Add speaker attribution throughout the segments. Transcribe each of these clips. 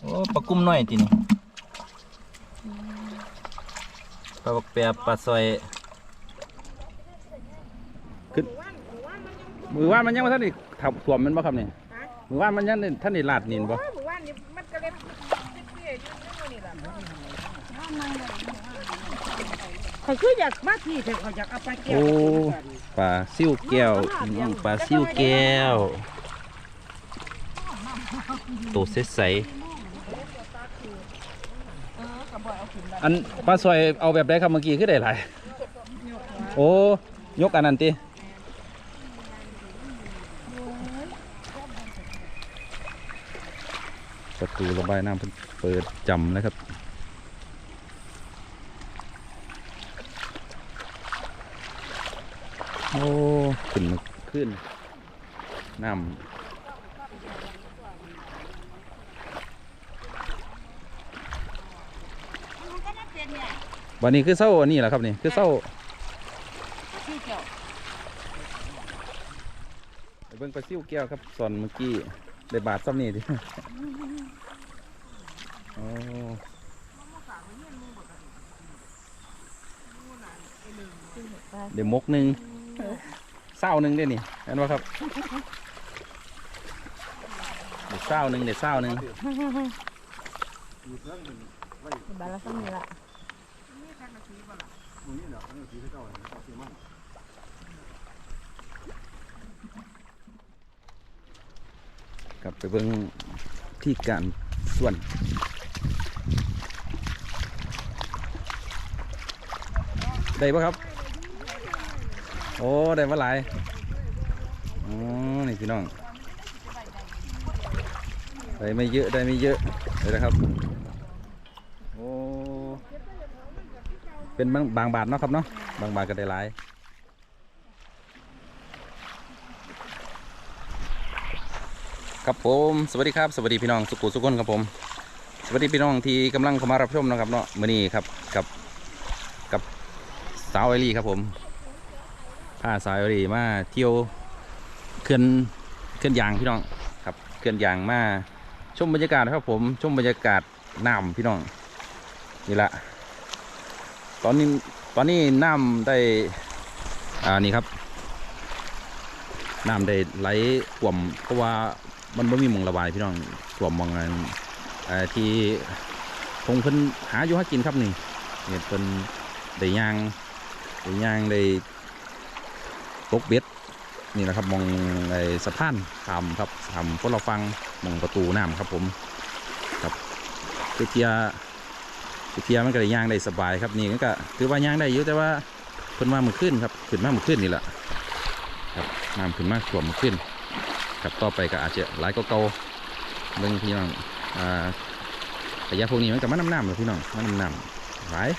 Speaker 1: โอ้ปลากุ้มน้อยตินี่ปลาบักแปรปลาซอย
Speaker 2: ขึ้นมือว่านมันยังว่าท่านนี่ถับถ่วมมันบ่ครับนี่มือว่านมันยังนี่ท่านนี่ลาดนินบ่
Speaker 3: หมู่บ้านนี่มันก็เลยเปี้ยๆอยู่นี่ล่ะเขาคืออยากมาที่แต่เขาอยากเอาไปเก็บ
Speaker 2: โอ้ปลาซิ่วแก้วพี่น้องปลาซิ่วแก้ว ตัวใสอันปลาซอยเอาแบบใดครับเมื่อกี้คือได้หลายโอ้ยกอันนั้นติประตูระบายน้ำเพิ่นเปิดจำนะครับโอ้ขึ้นมาขึ้นน้ำ วันนี้คือเศร้าอันนี้แหละครับนี่คือเศร้าเบิ่งปลาซิ่วแก้วครับสอนเมื่อกี้ได้บาทซ้ำนี่ดิโอ้เดี๋ยวมกหนึ่งเศร้าหนึ่งได้นี่เห็นไหมครับเดี๋ยวเศร้าหนึ่งเดี๋ยวเศร้าหนึ่ง
Speaker 3: บาละสักนี่ละ
Speaker 2: กลับไปเบิ่งที่การส่วนได้ปะครับ โอ้ได้มาหลายอ๋อนี่พี่น้อง ได้ไม่เยอะได้ไม่เยอะเลยนะครับ โอ้ เป็นบางบางบาทเนาะครับเนาะบางบาทก็ได้หลายครับผมสวัสดีครับสวัสดีพี่น้องสุขุสุขนครับผม สวัสดีพี่น้องที่กำลังเข้ามารับชมนะครับเนาะมื้อนี้ครับกับกับสาวไอรีครับผมพาสาวไอรีมาเที่ยวเขื่อนเขื่อนยางพี่น้องครับเขื่อนยางมาชมบรรยากาศครับผมชมบรรยากาศน้ำพี่น้องนี่ละ ตอนนี้ตอนนี้น้ำได้อ่านี่ครับน้ำได้ไหลท่วมเพราะว่ามันไม่มีมองระบายพี่น้องท่วมหมองอันที่คงเพิ่นหาอยู่หากินครับนี่เนี่ยเพิ่นได้ย่างได้ย่างได้ตกเบ็ดนี่แหละครับมองไอ้สะพานทำครับทำพวกเราฟังมองประตูน้ำครับผมครับเทียคือ เทียมันก็ได้ย่างได้สบายครับนี่ก็คือว่าย่างได้อยู่แต่ว่าเพิ่นมาเมื่อคืนครับขึ้นมาเมื่อคืนนี่แหละครับน้ำขึ้นมากท่วมขึ้นครับต่อไปก็อาจจะหลายก็เก่าเบิ่งพี่น้องอ่าระยะพวกนี้มันกับมันน้ำน้ำเลยพี่น้องมันน้ำน้ำหลาย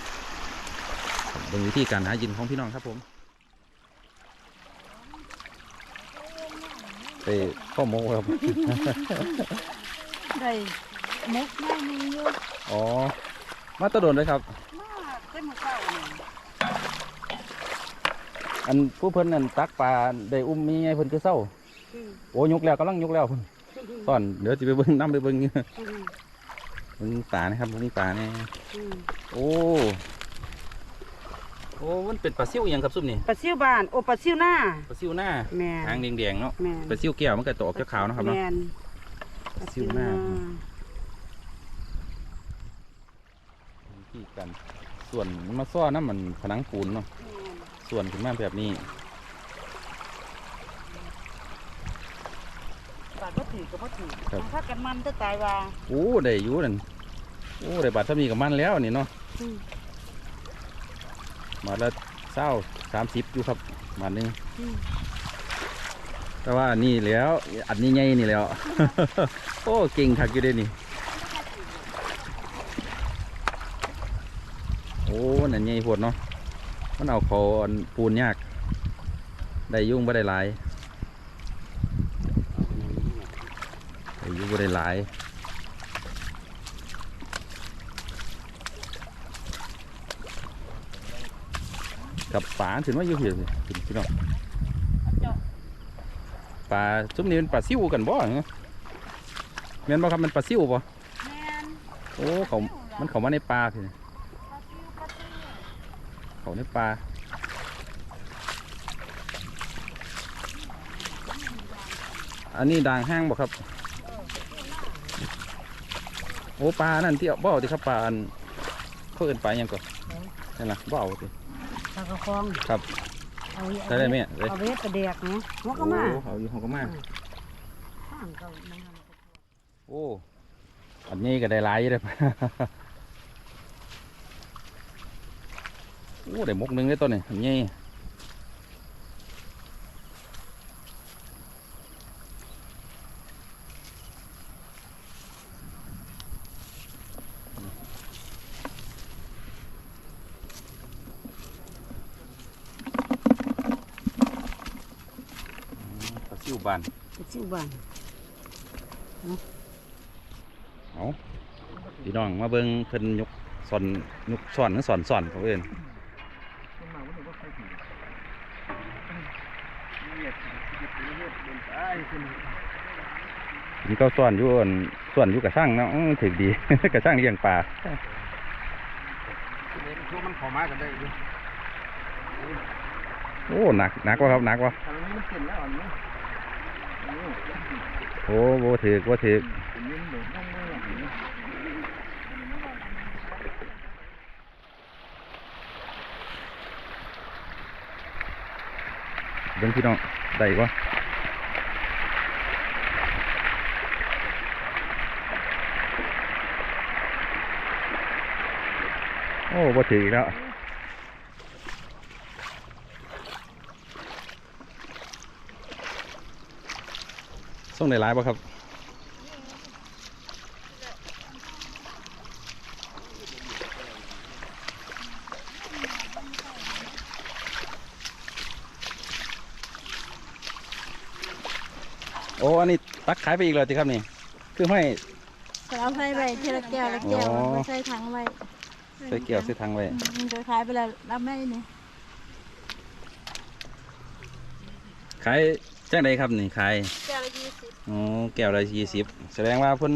Speaker 2: ครับเบิ่งวิธีการหากินของพี่น้องครับผมไปข้อโมครับ
Speaker 3: ได้มุกไม่มีอยู่
Speaker 2: อ๋อ มาตะโดนเลยครับ
Speaker 3: มาขึ้นมาเข้านี่
Speaker 2: อันผู้เพิ่นนั่นตักปลาได้อุ้มมีไงเพิ่นคือเศร้า
Speaker 3: อืม
Speaker 2: โอ้ยกแล้วกำลังยกแล้วเพิ่นตอนเดี๋ยวจะไปเบิ่งน้ำไปเบิ่ง
Speaker 3: อืม
Speaker 2: เบิ่งปลานะครับเบิ่งปลาเนี่ย
Speaker 3: อืม
Speaker 2: โอ้โอ้มันเป็นปลาซิวอหยังครับซุปนี่
Speaker 3: ปลาซิวบ้านโอปลาซิวหน้า
Speaker 2: ปลาซิวหน้า
Speaker 3: แม่น
Speaker 2: หางแดงๆเนาะ
Speaker 3: แม่น
Speaker 2: ปลาซิวแก้วมันก็ตออกขาวๆเนาะครับเนาะ
Speaker 3: แม่น
Speaker 2: ปลาซิวหน้า ที่กัน ส่วนมันมาซ้อน้ำมันผนังปูนเนาะส่วนขึ้นมาแบบนี้
Speaker 3: บาดก็ถือก็บ่ถือ
Speaker 2: ครับ
Speaker 3: ถ้ากันมันจะตายว่า
Speaker 2: โอ้ได้อยู่นั่นโอ้ได้บาทเท่านี้กับมันแล้วนี่เนาะ
Speaker 3: อืม
Speaker 2: มาละเศร้าสามสิบอยู่ครับบาทหนึง
Speaker 3: อืม
Speaker 2: แต่ว่าอันนี้แล้ว อันนี้ไงนี่แล้ว โอ้เก่งคักอยู่เด้นี่ อ้มันอันใหญ่โพดเนาะมันเอาเขาอันปูนยาก ได้ยุ่งบ่ได้หลายได้ยุ่งบ่ได้หลายกับปลาถึงว่าอยู่เหี่ยวถึงพี่น้องปลาซุ้มนี้เป็นปลาซิวกันบ่เหรอแม่นบ่ครับมันปลาซิวบ่
Speaker 3: แม่น
Speaker 2: โอ้เขามันเขามาในปลาพี่
Speaker 3: ปลาซิวปลาซิว
Speaker 2: เขาในปลาอันนี้ด่างห้างบ่ครับ โอ้ปลานั่นที่เอาบ่เอาที่ครับปลาอันเขาเอิ้นปลาหยังก่อนนั่นล่ะบ่เอาสิ
Speaker 3: ปลากระฟอง
Speaker 2: ครับ
Speaker 3: เอาอี
Speaker 2: ได้ได้ไหมได้
Speaker 3: เอาเวทกระเดกเนาะหัวก็มา
Speaker 2: โอ้เอาอยู่เขาก็มา
Speaker 3: ข้างก็มันหัน
Speaker 2: โอ้อันนี้ก็ได้หลายอยู่เลย โอ้ได้มกหนึงเลยตัวนี้อันนี้ปลาซิวบาน
Speaker 3: ปลาซิวบ้าน
Speaker 2: เอาพี่น้องมาเบิ่งเพิ่นยกสอนยกสอนหรือสอนสอนเขาเอิ้ นนี่ก็สอนอยู่อั่นสอนอยู่กระช่างเนาะอื้อถึกดี กระช่างเลี้ยงปลา
Speaker 1: ช่วงมันขอมากันได้ดิ
Speaker 2: โอ้หนักหนักวะครับหนักวะ
Speaker 1: ทางนี้มันเต็มแล้วอันนี้
Speaker 2: โอ้โหถือกว่าถือก
Speaker 1: เป็นยืนโดดต้องมืออย่างนี้
Speaker 2: เบิ่งพี่น้องได้ปะ อ้บ่ถืออีกแล้วส่งได้หลายป่ะครับโอ้อันนี้ตักขายไปอีกแล้วสิครับนี่ คือให้
Speaker 4: เอาใส่ไว้ทีละแก้วละแก้ว
Speaker 2: อ๋อ
Speaker 4: ไม่ใส่ถังไว้
Speaker 2: ใส่เกี่ยวใส่ทางไว้
Speaker 4: อืมจะขายไปแล้วรับไม่นี่
Speaker 2: ขายจ้างใดครับนี่ขาย
Speaker 4: แก้วละยี่สิบ
Speaker 2: อ๋อแก้วละยี่สิบแสดงว่าเพิ่น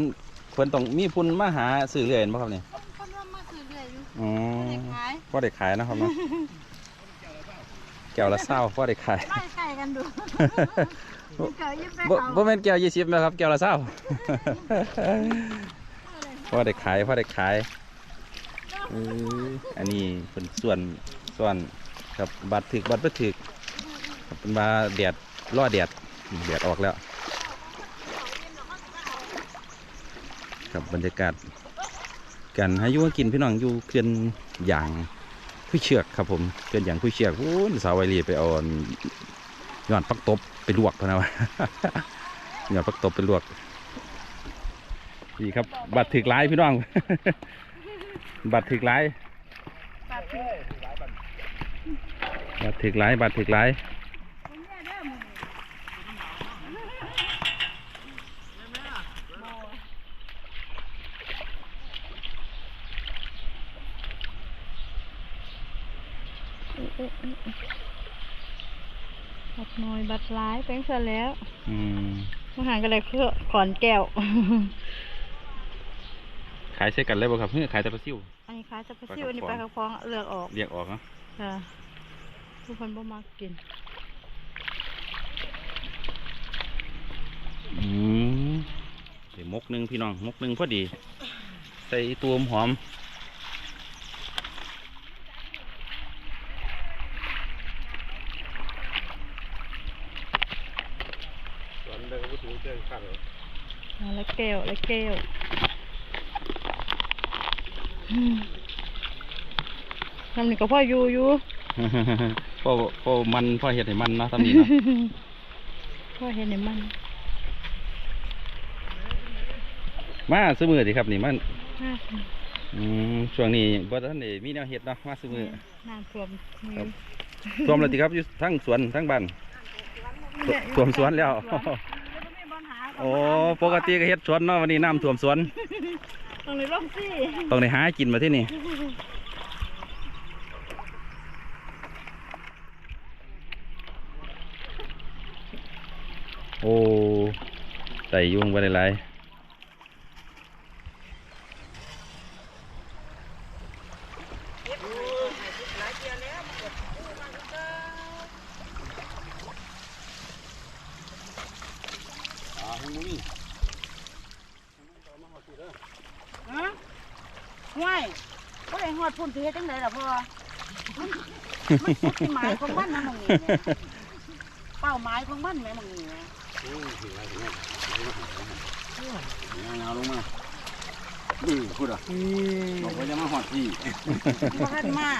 Speaker 2: เพิ่นต้องมีพุ่นมาหาซื้อเรื่อยเห็นบ่ครับนี่
Speaker 4: คนว่ามาซื้อเรื่อยอยู่
Speaker 2: อ๋อ
Speaker 4: เด็กขาย
Speaker 2: พอได้ขายนะครับเนาะแก้วละเศร้าพอได้ขาย
Speaker 4: ไล่ไก่กันดูเกิดยิ้มไป
Speaker 2: บ่
Speaker 4: เขา
Speaker 2: บ่แม่นแก้วยี่สิบนะครับ แก้วละเศร้าพอได้ขายพอได้ขาย เอออันนี้เป็นส่วนส่วนครับบัตรถึกบัตรบ่ถึกเป็นว่าแดดล่อแดดแดดออกแล้ว ครับบรรยากาศการให้อยุ่งกินพี่น้องอยู่เขื่อนอย่างผู้เชือกครับผมเขื่อนอย่างผู้เชือกโอ้สาวไวรีไปเอาอันยอดปักตบไปลวกพนะวะยอดปักตบไปลวกนี่ครับบัตรถึกหลายพี่น้อง บัตรถึกหลายบัตรถึกหลายบัตรถึกหลาย
Speaker 4: บัดน้อยบัดร้ายเป็นซะแล้ว
Speaker 2: อืม
Speaker 4: มาหารกันเลยคือขอนแก้ว
Speaker 2: ขายใช้กันเลยบ่ครับเฮ้ยขายแต่ปลาซิว
Speaker 4: อันนี้ขายจะไปซิวอันนี้ปลากระฟองเลือกออก
Speaker 2: เรียกออกเนาะ
Speaker 4: ค่ะทุกคนบ่มากิน
Speaker 2: อืมใส่มกหนึ่งพี่น้องมกหนึ่งพอดี ใส่ตัวหอมตอนเดินก็ถึงเชิงขัง
Speaker 4: เอาละแก้วละแก้วอืม ทำนี่ก็พ่ออยู่อยู่
Speaker 2: พอพอมันพอเห็ดให้มันเนาะทำนี้เนาะ
Speaker 4: พ่อเห็นในมัน
Speaker 2: มาซื้อมือสิครับนี่มัน
Speaker 4: ห้า
Speaker 2: อืมช่วงนี้บ่ทันได้มีแนวเห็ดเนาะมาซื้อมือ
Speaker 4: น้ำท่วมมื
Speaker 2: ครั
Speaker 4: อบ
Speaker 2: รวมเลยสิครับอยู่ทั้งสวนทั้งบ้านท่วมสวนแล้วโอ้ปกติก็เฮ็ดสวนเนาะวันนี้น้ำท่วมสวน
Speaker 4: ตรงนี้ร่มสิ
Speaker 2: ต้องในหากินมาที่นี่โอ้ไต่ยุงไปหลายๆ
Speaker 3: ง่ายก็ได้ฮอดพุ่นสิเฮ็ดจังไดล่ะพ่อมันมันจุดที่หมายของมันนะมึงนี่แหม่เป้าหมายของมันแหม่มึงนี่แหม่
Speaker 1: โอ้ยถึงไรถึงไรยาวลงมาดื้อพูดอะบอกว่าจะมาหอดพี่
Speaker 3: บ่ทันมา